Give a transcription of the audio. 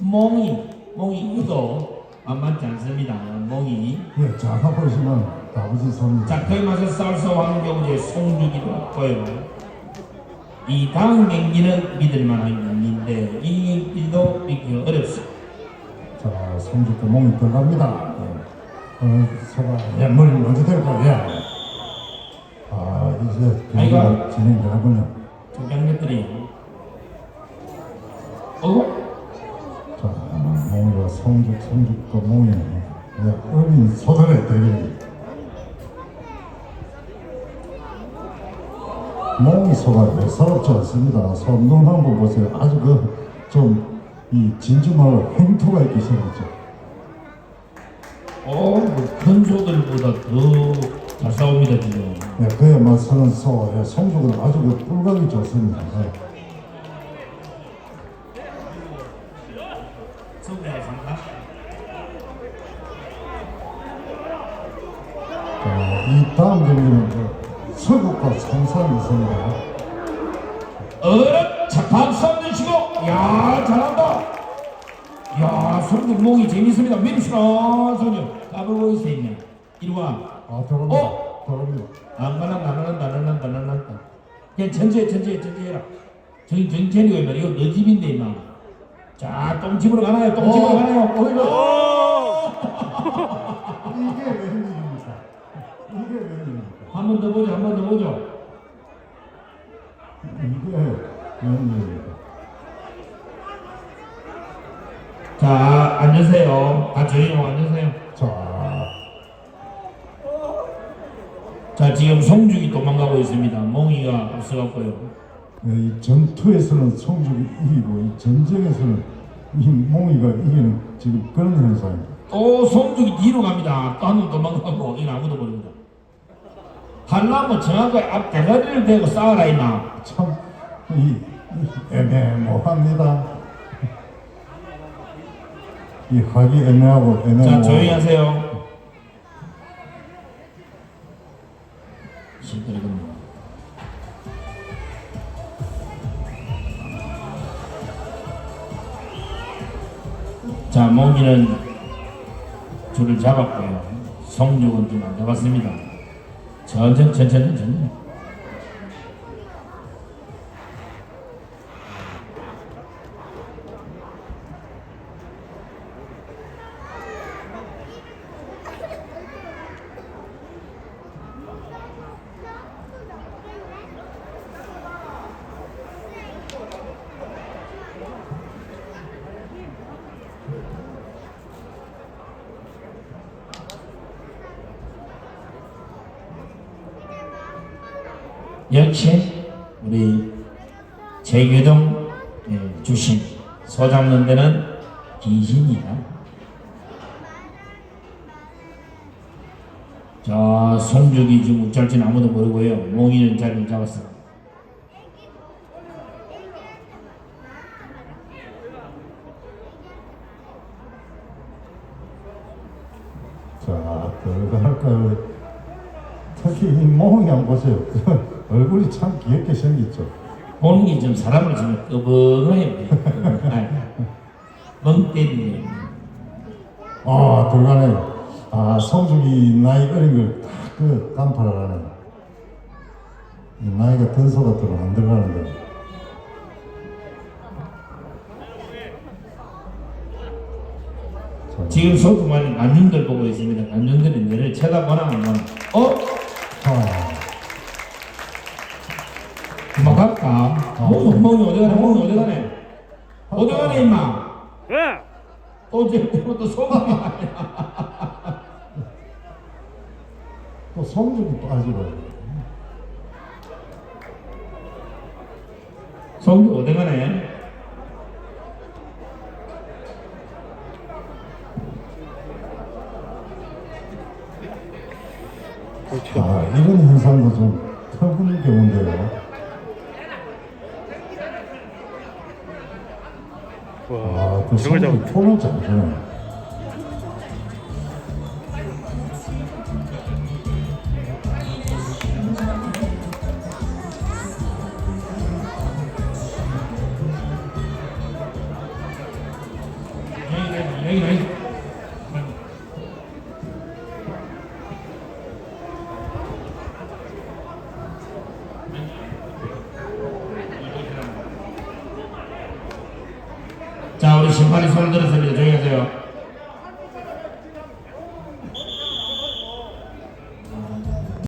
몽이 몽이 이거 만만치 않습니다. 몽이 예, 자 보시면 아버지 손. 자 거기 마서 쌀서 황경제 송주기도 보여요. 이 다음 경기는 믿을 만한 경기인데 이 경기도 믿기 어렵습니다. 자, 성주도 몸이 들어갑니다. 예. 어, 서가 예, 머리 먼저 대고 예. 아, 이제 경기가 아이고. 진행되는군요. 두 경기들이 어? 성주도 몸이 예, 어린 소들의 대결입니다. 몽이 소가 예사롭지 않습니다. 손눈 한번 보세요. 아주 그 좀 이 진주마을 횡토가 있게 생겼죠. 어, 뭐큰 소들보다 더잘 싸웁니다 지금. 예, 그에 맞서는 소, 예, 성적은 아주 그 뿔각이 좋습니다. 예. 자, 이 다음 경기는 그 서국과 성산이 있습니다. 어른 자 박수 한번 주시고. 야 잘한다. 야 성국 목이 재밌습니다. 민수라 소녀 까불고 있어 있네 이리 와. 아, 들어옵니다. 어? 들어옵니다. 안 가난다 안 가난다 안 가난다 안 가난다 그냥 전체 전체 전체 해라. 정, 정체리가 이거 이거 너 집인데 임마 자 똥집으로 가나요? 똥집으로 어. 가나요? 어 이거. 이게 웬일입니까? 이게 웬일입니까? 한 번 더 보죠 한 번 더 보죠. 이게 웬일입니까? 자 앉으세요. 다 조용히 앉으세요. 자, 자 지금 송죽이 도망가고 있습니다. 몽이가 없어갖고요 이 전투에서는 성적이 이기고 이 전쟁에서는 이 몽이가 이기는 지금 그런 현상입니다. 또 송죽이 뒤로 갑니다. 또한번 도망가고 이건 아무도 모릅니다. 한라면 정확하게 앞 대가리를 대고 싸워라 임마. 참, 이, 이 애매모호합니다. 이 하기 애매하고 애매모호. 자 조용히 하세요. 시끄러군요. 자 몽기는 줄을 잡았고요. 송죽은 좀 안 잡았습니다. 천천히 천천히 천천히. 역시 우리 제교동 예, 주신 소장는 데는 귀신이다. 자, 송죽이 지금 어쩔지는 아무도 모르고요. 몽이는 자리를 잡았어. 자, 들어갈까요? 특히 이 몽이 한 보세요. 얼굴이 참 귀엽게 생겼죠. 보는 게 좀 사람을 좀 꺼벙해. 멍 때리네. 아, 들어가네요. 아, 성죽이 나이 어린 걸다그 간파를 하네. 이 나이가 든 소가 들어 안 들어가는데. 자, 지금 소కు만 남중들 보고 있습니다. 남중들이 내를 쳐다보나 안 보나. 어? 아, 몽이, 몽이 어디 가네? 몽이 어디 가네? 어디 가네, 임마? 예! 또 지금 또 소금이 또 성죽이 빠지고. 성주 어디 가네? 아, 이런 현상도 좀 터무니겨운데요. 와, 아, 그 저걸 성죽이 잡 폼을 잘 주네. 여 심판이 손을 들었습니다. 조용히 하세요.